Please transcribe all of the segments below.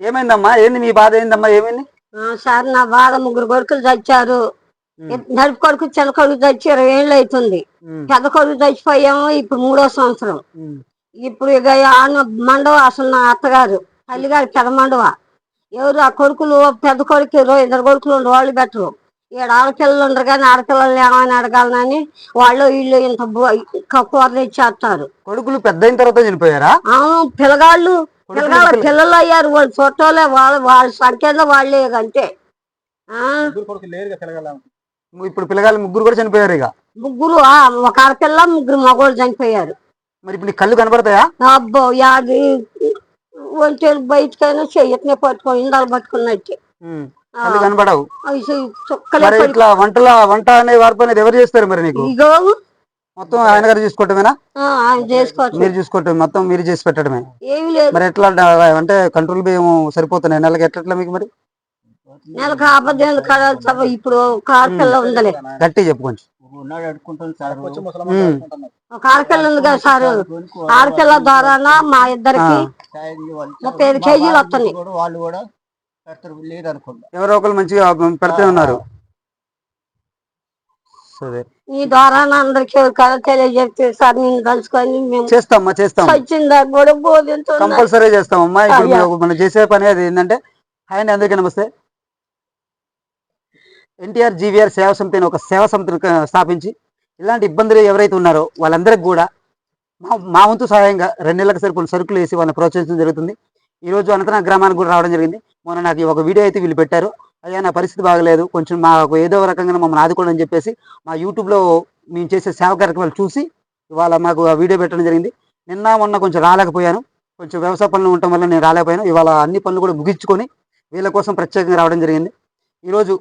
ఏమైందమ్మా? ఏంది మీ బాధ? ఏందమ్మా? ఏమైంది? సార్ నా బాధ ముగ్గురు కొడుకులు చచ్చారు. నడుపు కొడుకు చిన్న కొడుకు చచ్చి ఇరవై ఏళ్ళు అవుతుంది పెద్ద కొడుకు చచ్చిపోయాము ఇప్పుడు మూడో సంవత్సరం. ఇప్పుడు ఇక మండవ అసలు నా అత్తగారు. తల్లిగారు పెద్ద మండవ. ఎవరు ఆ కొడుకులు? పెద్ద కొడుకు ఇద్దరు కొడుకులు వాళ్ళు బెటరు ఇక్కడ ఆడపిల్లలు ఉండరు కానీ ఆడపిల్లలు ఏమైనా అడగాలని వాళ్ళు వీళ్ళు ఇంత కూరలు ఇచ్చేస్తారు. కొడుకులు పెద్ద అయిన తర్వాత చనిపోయారా? పిల్లగాళ్ళు కొడుకులు పిల్లగాళ్ళ పిల్ల- పిల్లలు అయ్యారు? వాళ్ళు చుట్టాలే వాళ్ళ వాళ్ళ సంఖ్యలో వాళ్ళే అంతే. ఆ? ఇప్పుడు పిల్లగాళ్ళు ముగ్గురు కూడా చనిపోయారు ఇక. ముగ్గురు ఆ, ఒక ఆడపిల్ల ముగ్గురు మగవాళ్ళు చనిపోయారు. మరి ఇప్పుడు కళ్ళు కనబడతాయా? అబ్బో యాది ఒంటి బయటకైనా చెయ్యట్నే పట్టుకొని ఇందాలు పట్టుకున్నట్టు. కళ్ళు కనబడవు. ఇట్లా వంటల వంట అనే వార్పు అనేది ఎవరు చేస్తారు మరి నీకు? ఇగో మొత్తం ఆయన గారు చూసుకోవటమేనా? ఆ, ఆయన చేసుకోవచ్చు. మీరు చూసుకోవటం మొత్తం మీరు చేసి పెట్టడమే. ఏమి లేదు. మరి ఎట్లా అంటే కంట్రోల్ బియ్యం సరిపోతున్నాయి నెలకి ఎట్లా మీకు మరి? నెలకు అబద్ధం ఇప్పుడు ఉందలే. గట్టి చెప్పు కొంచెం ఆడపిల్ల ఉంది కదా సార్. ఆడపిల్ల ద్వారాన మా ఇద్దరికి ముప్పై ఐదు కేజీలు వస్తున్నాయి. వాళ్ళు కూడా పెడతారు లేదు అనుకుంటా ఎవరో ఒకరు మంచిగా పెడితే ఉన్నారు. ఈ ద్వారాన అందరికి కదా తెలియజెప్తే సార్ నేను కలుసుకొని మేము చేస్తాం వచ్చిందా కూడా బోధించున్నా. కంపల్సరీ చేస్తామమ్మా. ఇప్పుడు మనం చేసే పని అది ఏంటంటే హాయ్ అండి అందరికీ నమస్తే. ఎన్టీఆర్ జీవీఆర్ సేవా సమితి అనే ఒక సేవా సమితిని క- స్థాపించి ఇలాంటి ఇబ్బందులు ఎవరైతే ఉన్నారో వాళ్ళందరికీ కూడా మా మా వంతు సహాయంగా రెండు నెలలకు సరిపోయిన సరుకులు వేసి వాళ్ళని ప్రోత్సహించడం జరుగుతుంది. ఈ రోజు అనంతరం గ్రామానికి కూడా రావడం జరిగింది. మొన్న నాకు ఒక వీడియో అయితే వీళ్ళు పెట్టారు. అయ్యా నా పరిస్థితి బాగలేదు. కొంచెం మాకు ఏదో రకంగా మమ్మల్ని ఆదుకోండి అని చెప్పేసి మా యూట్యూబ్లో మేము చేసే సేవ కార్యక్రమాలు చూసి ఇవాళ మాకు ఆ వీడియో పెట్టడం జరిగింది. నిన్న మొన్న కొంచెం రాలేకపోయాను. కొంచెం వ్యవసాయ పనులు ఉండటం వల్ల నేను రాలేకపోయాను. ఇవాళ అన్ని పనులు కూడా ముగించుకొని వీళ్ళ కోసం ప్రత్యేకంగా రావడం జరిగింది. ఈరోజు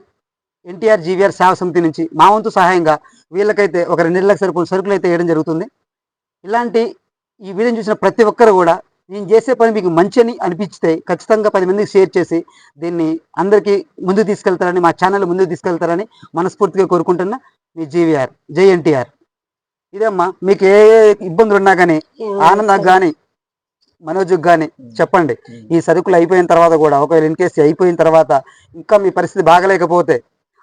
ఎన్టీఆర్ జీవీఆర్ సేవ సమితి నుంచి మా వంతు సహాయంగా వీళ్ళకైతే ఒక రెండు నెలలకు సరిపోయిన సరుకులు అయితే వేయడం జరుగుతుంది. ఇలాంటి ఈ వీడియోని చూసిన ప్రతి ఒక్కరు కూడా నేను చేసే పని మీకు మంచి అని అనిపిస్తే ఖచ్చితంగా పది మందికి షేర్ చేసి దీన్ని అందరికీ ముందు తీసుకెళ్తారని మా ఛానల్ ముందుకు తీసుకెళ్తారని మనస్ఫూర్తిగా కోరుకుంటున్నా. మీ జీవీఆర్ జై ఎన్టీఆర్. ఇదమ్మా మీకు ఏ ఏ ఇబ్బందులు ఉన్నా కానీ ఆనందకు కానీ మనోజ్కి కానీ చెప్పండి. ఈ సరుకులు అయిపోయిన తర్వాత కూడా ఒకవేళ ఇన్ కేసు అయిపోయిన తర్వాత ఇంకా మీ పరిస్థితి బాగలేకపోతే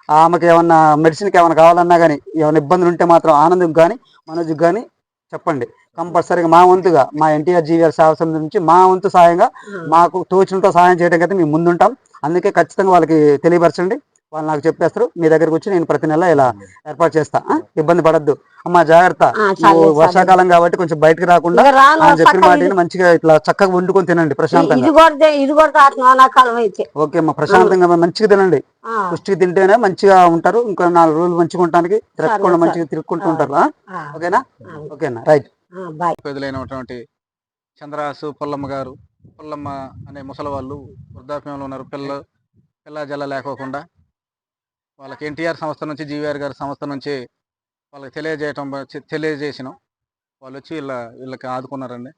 ఆమెకి ఏమన్నా మెడిసిన్కి ఏమైనా కావాలన్నా కానీ ఏమైనా ఇబ్బందులు ఉంటే మాత్రం ఆనంద్కి కానీ మనోజ్కి కానీ చెప్పండి. కంపల్సరీగా మా వంతుగా మా ఎన్టీఆర్ జీవీఆర్ సేవా సమితి నుంచి మా వంతు సహాయంగా మాకు తోచినంత సహాయం చేయడానికి అయితే మేము ముందుంటాం. అందుకే ఖచ్చితంగా వాళ్ళకి తెలియపరచండి. వాళ్ళు నాకు చెప్పేస్తారు. మీ దగ్గరకు వచ్చి నేను ప్రతి నెల ఇలా ఏర్పాటు చేస్తా? ఇబ్బంది పడద్దు. అమ్మా జాగ్రత్త. వర్షాకాలం కాబట్టి కొంచెం బయటకు రాకుండా చెప్పిన మాట మంచిగా ఇట్లా చక్కగా వండుకొని తినండి ప్రశాంతంగా. ఇది ఓకే అమ్మా ప్రశాంతంగా మంచిగా తినండి. ఆ, పుష్టిగా తింటేనే మంచిగా ఉంటారు. ఇంకా నాలుగు రోజులు మంచిగా ఉండడానికి తిరగకుండా. మంచిగా తిరుక్కుంటూ ఉంటారు ఓకేనా? ఓకేనా రైట్. పేదలైనటువంటి చంద్రహాసు పుల్లమ్మ గారు పుల్లమ్మ అనే ముసలి వాళ్ళు వృద్ధాప్యంలో ఉన్నారు. పిల్ల పిల్ల జల్ల లేకోకుండా. వాళ్ళకి ఎన్టీఆర్ సంస్థ నుంచి జీవీఆర్ గారి సంస్థ నుంచి వాళ్ళకి తెలియజేయటం తెలియజేసినాం. వాళ్ళు వచ్చి వీళ్ళ వీళ్ళకి ఆదుకున్నారండి.